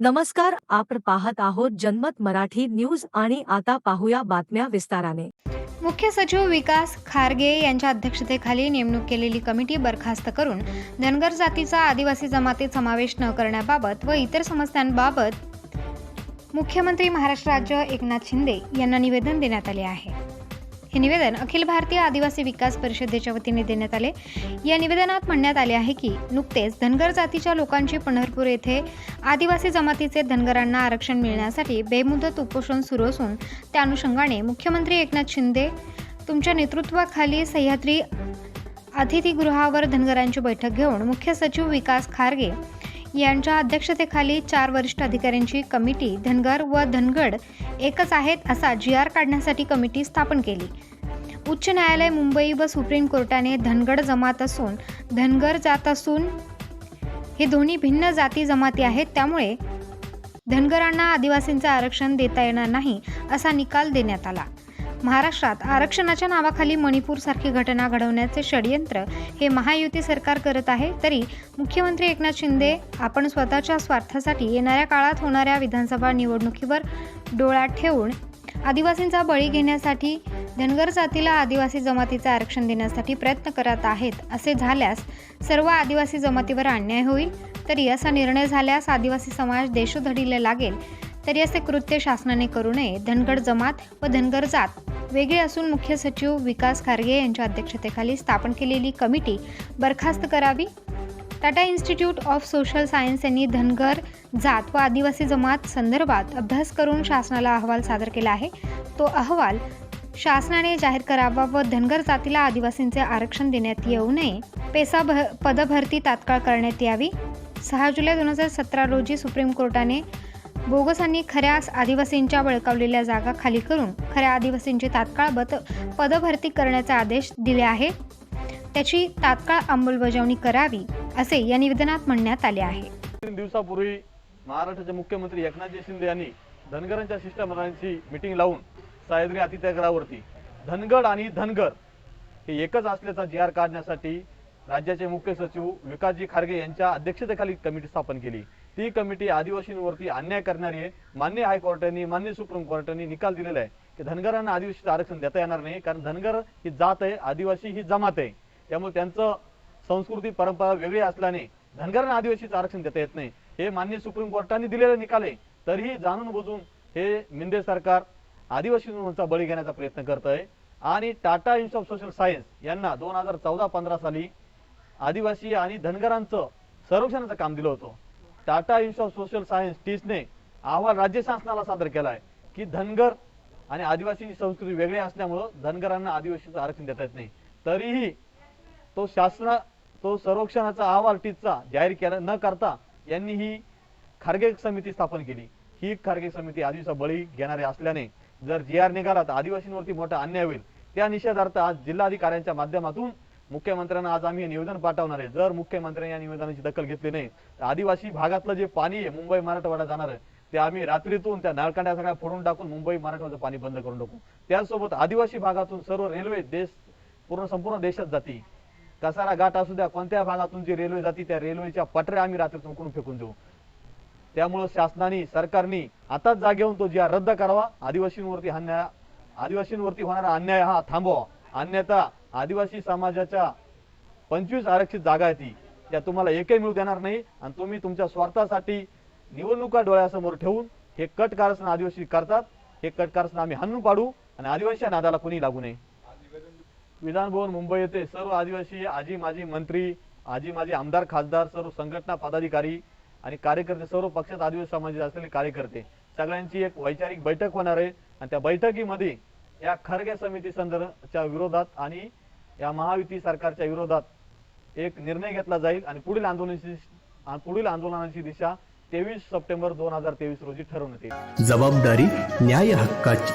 नमस्कार आपण पाहत आहोत जनमत मराठी न्यूज आणि आता पाहूया बातम्या विस्ताराने. मुख्य सचिव विकास खारगे यांच्या अध्यक्षतेखाली नेमणूक केलेली कमिटी बरखास्त करून धनगर जातीचा आदिवासी जमातीत समावेश न करण्याबाबत व इतर समस्यांबाबत मुख्यमंत्री महाराष्ट्र राज्य एकनाथ शिंदे यांना निवेदन देण्यात आले आहे. हे निवेदन अखिल भारतीय आदिवासी विकास परिषदेच्या वतीने देण्यात आले. या निवेदनात म्हणण्यात आले आहे की नुकतेच धनगर जातीच्या लोकांची पंढरपूर येथे आदिवासी जमातीचे धनगरांना आरक्षण मिळण्यासाठी बेमुदत उपोषण सुरू असून त्या अनुषंगाने मुख्यमंत्री एकनाथ शिंदे तुमच्या नेतृत्वाखाली सह्याद्री अतिथीगृहावर धनगरांची बैठक घेऊन मुख्य सचिव विकास खारगे यांच्या अध्यक्षतेखाली चार वरिष्ठ अधिकाऱ्यांची कमिटी धनगर व धनगड एकच आहेत असा जी आर काढण्यासाठी कमिटी स्थापन केली. उच्च न्यायालय मुंबई व सुप्रीम कोर्टाने धनगड जमात असून धनगर जात असून हे दोन्ही भिन्न जाती जमाती आहेत त्यामुळे धनगरांना आदिवासींचं आरक्षण देता येणार नाही असा निकाल देण्यात आला. महाराष्ट्रात आरक्षणाच्या नावाखाली मणिपूरसारखी घटना घडवण्याचे षडयंत्र हे महायुती सरकार करत आहे तरी मुख्यमंत्री एकनाथ शिंदे आपण स्वतःच्या स्वार्थासाठी येणाऱ्या काळात होणाऱ्या विधानसभा निवडणुकीवर डोळा ठेवून आदिवासींचा बळी घेण्यासाठी धनगर जातीला आदिवासी जमातीचं आरक्षण देण्यासाठी प्रयत्न करत आहेत असे झाल्यास सर्व आदिवासी जमातीवर अन्याय होईल? तरी असा निर्णय झाल्यास आदिवासी समाज देशोधडीला लागेल. तरी असे कृत्य शासनाने करू नये. धनगड जमात व धनगर जात वेगळे असून मुख्य सचिव विकास खारगे यांच्या अध्यक्षतेखाली स्थापन केलेली कमिटी बरखास्त करावी. Tata institute of social science यांनी धनगर जात व आदिवासी जमात संदर्भात अभ्यास करून शासनाला अहवाल सादर केला आहे. तो अहवाल शासनाने जाहीर करावा व धनगर जातीला आदिवासींचे आरक्षण देण्यात येऊ नये. पेसा भ पदभरती तात्काळ करण्यात यावी. सहा जुलै दोन हजार सतरा रोजी सुप्रीम कोर्टाने बोगसांनी खऱ्या आदिवासींच्या बळकावलेल्या जागा खाली करून खऱ्या आदिवासींची तात्काळ बत पदभरती करण्याचे आदेश दिले आहे त्याची तात्काळ अंमलबजावणी करावी असे या निवेदनात म्हणण्यात आले आहे. तीन दिवसापूर्वी महाराष्ट्राचे मुख्यमंत्री एकनाथजी शिंदे यांनी धनगरांच्या शिष्टमंडळांची मिटिंग लावून सह्याद्री अतिथीगृहावरती धनगड आणि धनगर हे एकच असल्याचा जी आर काढण्यासाठी राज्याचे मुख्य सचिव विकासजी खारगे यांच्या अध्यक्षतेखाली कमिटी स्थापन केली. ती कमिटी आदिवासींवरती अन्याय करणारी आहे. मान्य हायकोर्टाने मान्य सुप्रीम कोर्टाने निकाल दिलेला आहे की धनगरांना आदिवासीचं आरक्षण देता येणार नाही. कारण धनगर ही जात आहे आदिवासी ही जमात आहे. त्यामुळे त्यांचं संस्कृती परंपरा वेगळी असल्याने धनगरांना आदिवासीचं आरक्षण देता येत नाही. हे मान्य सुप्रीम कोर्टाने दिलेले निकाल आहे. तरीही जाणून बुजून हे मिंदे सरकार आदिवासींचा बळी घेण्याचा प्रयत्न करत आहे. आणि Tata institute of social science यांना दोन हजार चौदा पंधरा साली आदिवासी आणि धनगरांचं संरक्षणाचं काम दिलं होतं. Tata institute of social science टीसने अहवाल राज्य शासनाला सादर केला आहे की धनगर आणि आदिवासी संस्कृती वेगळी असल्यामुळं धनगरांना आदिवासीचं आरक्षण देता येत नाही. तरीही तो शासना तो सर्वेक्षणाचा अहवाल टीसचा जाहीर केला न करता यांनी ही खारगे समिती स्थापन केली. ही खारगे समिती आदिवासी बळी घेणारे असल्याने जर जी आर निघाला तर आदिवासींवरती मोठा अन्याय होईल. त्या निषेधार्थ आज जिल्हाधिकाऱ्यांच्या माध्यमातून मुख्यमंत्र्यांना आज आम्ही हे निवेदन पाठवणार आहे. जर मुख्यमंत्र्यांनी या निवेदनाची दखल घेतली नाही तर आदिवासी भागातलं जे पाणी आहे मुंबई मराठवाडा जाणार आहे ते आम्ही रात्रीतून त्या नळकांड्या सगळ्या फोडून टाकून मुंबई मराठवाड्याचं पाणी बंद करून टाकू. त्यासोबत आदिवासी भागातून सर्व रेल्वे देश पूर्ण संपूर्ण देशात जाते. कसारा घाट असू द्या कोणत्या भागातून जी रेल्वे जाते त्या रेल्वेच्या पटऱ्या आम्ही रात्रीतून उकडून फेकून देऊ. त्यामुळं शासनाने सरकारने आताच जागे होऊन तो जी रद्द करावा. आदिवासींवरती अन्याय आदिवासींवरती होणारा अन्याय हा थांबवा. अन्यथा आदिवासी समाजाच्या पंचवीस आरक्षित जागा आहेत ती त्या तुम्हाला एकही मिळू देणार नाही. आणि तुम्ही तुमच्या स्वार्थासाठी निवडणुका डोळ्यासमोर ठेवून हे कट कारस्थान आदिवासी करतात. हे कट कारस्थान आम्ही हाणून पाडू आणि आदिवासी नादाला कोणी लागू नये. विधान भवन मुंबई येथे सर्व आदिवासी आजी माजी मंत्री आजी माजी आमदार खासदार सर्व संघटना पदाधिकारी आणि कार्यकर्ते सर्व पक्षात आदिवासी समाजाचे असलेले कार्यकर्ते सगळ्यांची एक वैचारिक बैठक होणार आहे. आणि त्या बैठकीमध्ये या खरगे समिती संदर्भाच्या विरोधात आणि या महायुती सरकारच्या विरोधात एक निर्णय घेतला जाईल आणि पुढील आंदोलनाची पुढील आंदोलनाची दिशा तेवीस सप्टेंबर दोन हजार तेवीस रोजी ठरवण्यात येईल. जबाबदारी न्याय हक्काची.